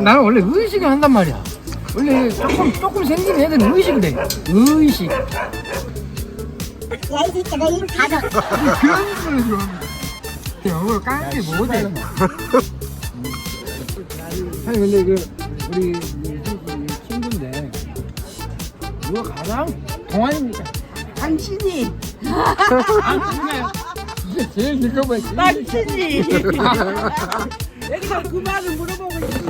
나는 원래 의식을 한단 말이야. 원래 조금 조금 생긴 애들은 의식을 해. 의식. 야, 이 새끼, 너입 닫아. 그런 걸 좋아합니다. 영어로 깡게 못해. 아니 근데 그 우리 이 친구인데 누가 가장 동안입니까? 당신이, 당신이요. 이게 제일 늙어보여. 당신이. 내가 그 말을 물어보고 싶은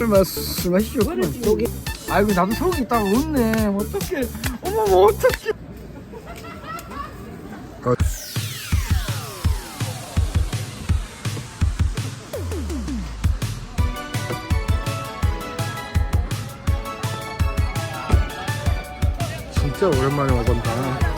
술 마시 마시죠. 속이. 아이고 나도 속이 있다고 웃네. 어떡해. 어머 뭐 어떡해. 어. 진짜 오랜만에 와본다.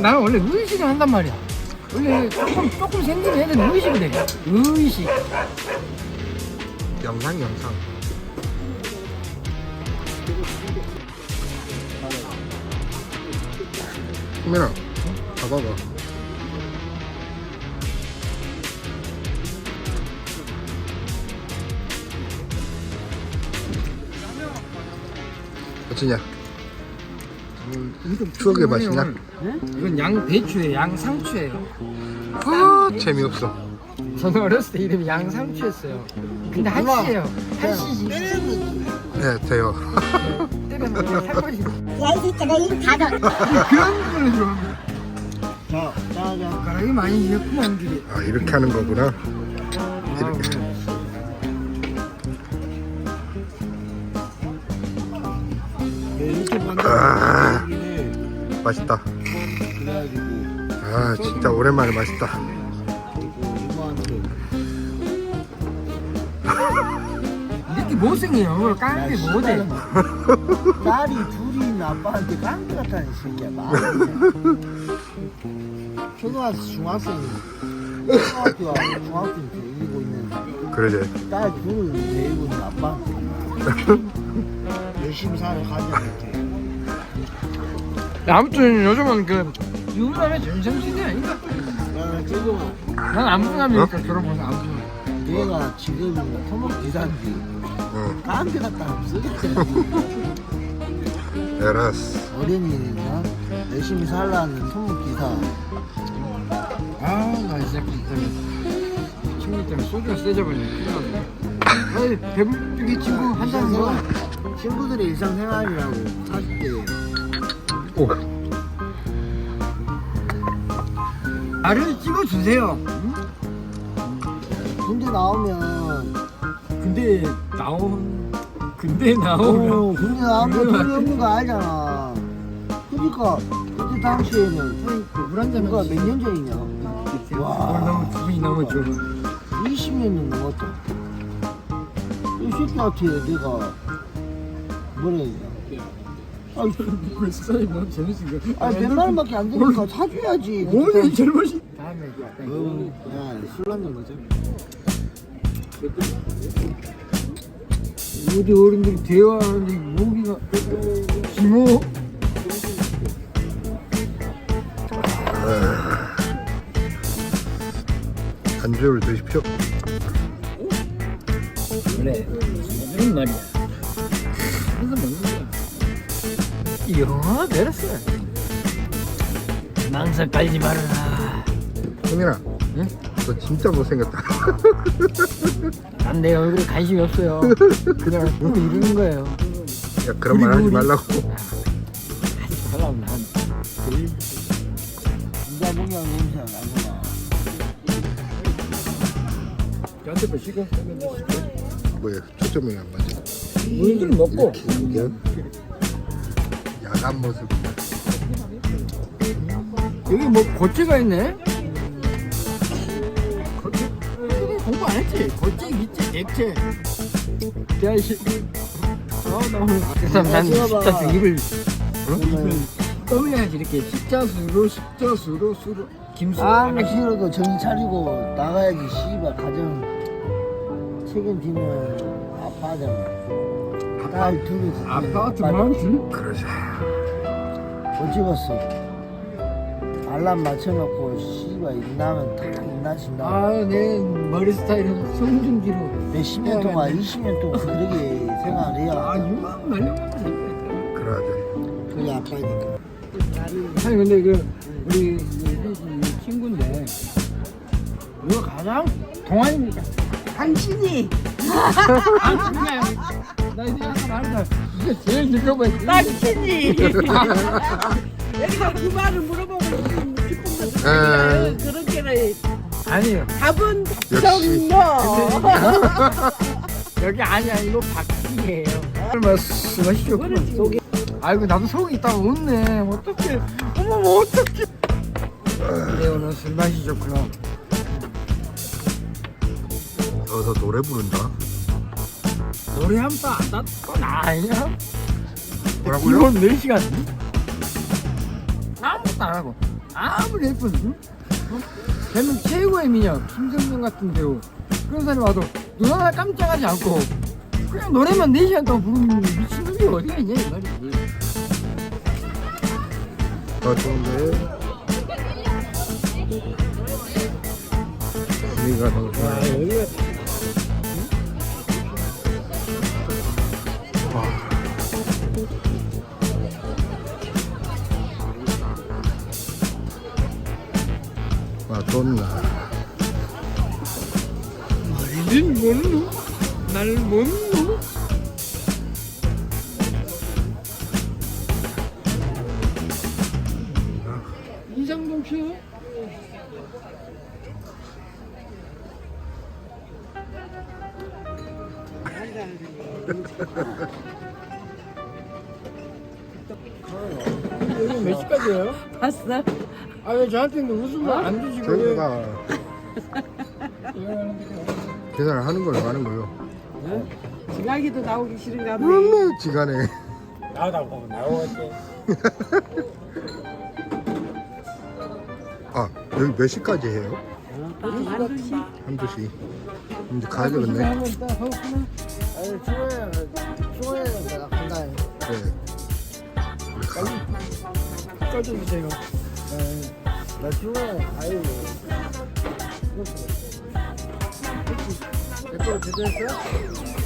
나는 원래 의식을 한단 말이야. 원래 조금 조금 생긴 애들은 의식을 해. 의식. 영상 영상. 수민아, 봐봐봐. 어찌냐? 추억의 맛이냐? 이건 양 배추예요. 양 상추예요. 아, 재미없어. 저는 어렸을 때 이름이 양 상추였어요. 근데 한씨예요. 한씨지. 네, 돼요. 때려면 그냥 살거리. 야, 이 새끼, 너입 닫아. 그런 걸 좋아합니다. 자, 자, 자. 가락이 많이 이었구만 길이. 아, 이렇게 하는 거구나. 이렇게. 아, 네. 맛있다. 아, 진짜 오랜만에 맛있다. 이렇게 못생긴 영어를 까는 게 못해. 딸이 둘이 아빠한테 깡패 같다는 새끼야. 말이 안 돼. 초등학생, 중학생이 초등학교 중학생 데리고 있는 그러지. 딸 둘을 데리고 있는 아빠한테 열심히 사는 가족한테 아무튼 요즘은 그 유부남의 전성시대 아닌가? 야 지금 난 안부남이니까 결혼해서 안부남. 얘가 지금 토목 기사인지 응, 깡패 같다는 쓰겠잖아. 알았어. 어린이가 열심히 살라는 토목 기사 아, 나이 새끼 때문에 친구 때문에 소주가 세져버리네. 아니 배불리 친구 한잔 더. 친구들의 일상생활이라고 40대 오, 나를 찍어주세요. 군대 나오면 근데 나온 근데 나오면 어, 군대 나오면 그래, 돈이. 없는 거 알잖아. 그러니까 그때 당시에는 물한 잔 누가 몇 년 전이냐? 와. 너무 기분이 너무 좋아. 20년은 넘었다. 이 새끼한테 내가 뭐라 해야 되나 아, 그 수사이 뭐 재밌은 거. 아, 몇만 원밖에 안 되니까 사줘야지. 오늘 젊으시. 다음에 어, 야, 술 한잔 먹자. 우리 어른들이 대화하는데 모기가 지모. 안주를 드십시오. 그래. 무슨 말이야. 먹는 거야. 이야, 내렸어. 망상 깔지 말아라. 수민아, 응? 너 진짜 못생겼다. 난 내 얼굴에 관심이 없어요. 그냥 보고 이러는 거예요. 야, 그런 말 하지 우리, 우리. 말라고. 사람 난 인자 목양 냄새가 나잖아. 저한테 뭐 시간 뭐야, 초점이 안 맞아. 물좀 먹고 이게 야간 모습. 여기 뭐 고체가 있네. 고체 공부 안 했지? 고체 있지 액체. 야이씨. 아 너무. 그래서 난그 입을 어? 떠밀어야지 이렇게 십자수로 십자수로 수로 김수 아무 싫어도 정신 차리고 나가야지 씨발 가정 책임지는 아빠잖아 딸 둘이 아파트 많지? 그러지. 어찌 봤어? 알람 맞춰놓고 씨발 일나면 다 일나신다. 아내 머리 스타일은 송중기로. 몇십 년 동안 20년 동안 그렇게 생활을 해야. 아 유만 말려면 그러지. 그게 아빠니까. 아니 근데 그 우리 이 친구인데 이거 가장 동안입니까? 당신이. 아 그게 나 이제 아까 말했잖아 이게 제일 늙어보여 당신이 여기서 그 말을 물어보고 싶은 에. 거 그렇게는 아니에요. 답은 역시. 답정너 여기 아니 아니고 박기예요. 말씀하시죠 속이. 아이고 나도 속이 있다고 웃네 어떡해. 어머 뭐 어떡해. 그래 오늘 술 맛이 좋구나. 여기서 노래 부른다. 노래 한번안 났건 아니야 뭐라고요? 이건 4시간 아무것도 안 하고 아무리 예쁜 응? 어? 걔는 최고의 미녀 김성령 같은 배우 그런 사람이 와도 눈 하나 깜짝하지 않고 그냥 노래만 4시간 동안 부르는 미친놈이 어디가 있냐 이 말이지 아 좋은데. 너무 좋아요. 여기가 아 좋나. 머리는 못노 날 이상동 씨 여기 몇 시까지예요? 봤어? 아왜 저한테 웃음을 안 주시고 왜 저희가 계산을 하는 거예요, 하는 거요. 지각이도 나오기 싫은가 봐 얼마 지간에. 나오다고 나오겠지 아 여기 몇 시까지 해요? 만두시 한두 시. 이제 가야 되겠네. 아니 중요해 내가 간다 네. 가. 꺼져주세요 나 중요해 아유 댓글 제대로 했어요?